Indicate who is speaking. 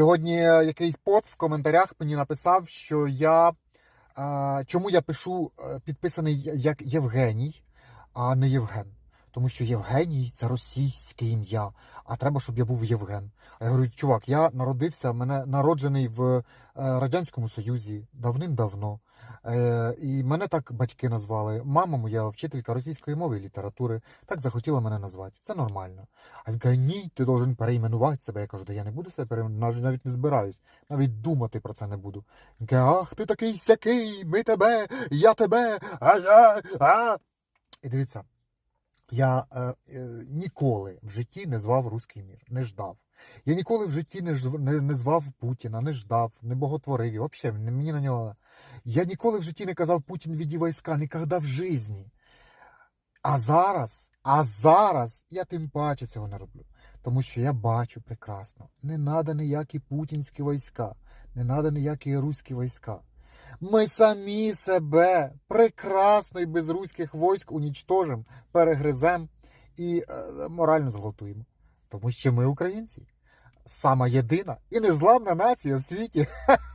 Speaker 1: Сьогодні якийсь поц в коментарях мені написав, що я чому я пишу е, підписаний як Євгеній, а не Євген. Тому що Євгеній це російське ім'я, а треба, щоб я був Євген. А я говорю, чувак, я народився, мене народжений в е, Радянському Союзі давним-давно. Е, і мене так батьки назвали. Мама моя вчителька російської мови і літератури, так захотіла мене назвати. Це нормально. А він каже, ні, ти должен перейменувати себе. Я кажу, да я не буду себе перейменувати, навіть- не збираюсь, навіть думати про це не буду. Він каже, ах, ти такий сякий, ми тебе, я тебе, а я. А. І дивіться, я е, е, ніколи в житті не звав руський мір, не ждав. Я ніколи в житті не, не, не звав Путіна, не ждав, не боготворив. Взагалі, мені на нього. Я ніколи в житті не казав Путін віді війська, ніколи в житті. А зараз, а зараз я тим паче цього не роблю. Тому що я бачу прекрасно, не треба ніякі путінські війська, не треба ніякі руські війська. Ми самі себе прекрасно і без руських військ унічтожимо, перегриземо і е, морально зґвалтуємо. Тому що ми українці. Сама єдина і незламна нація в світі.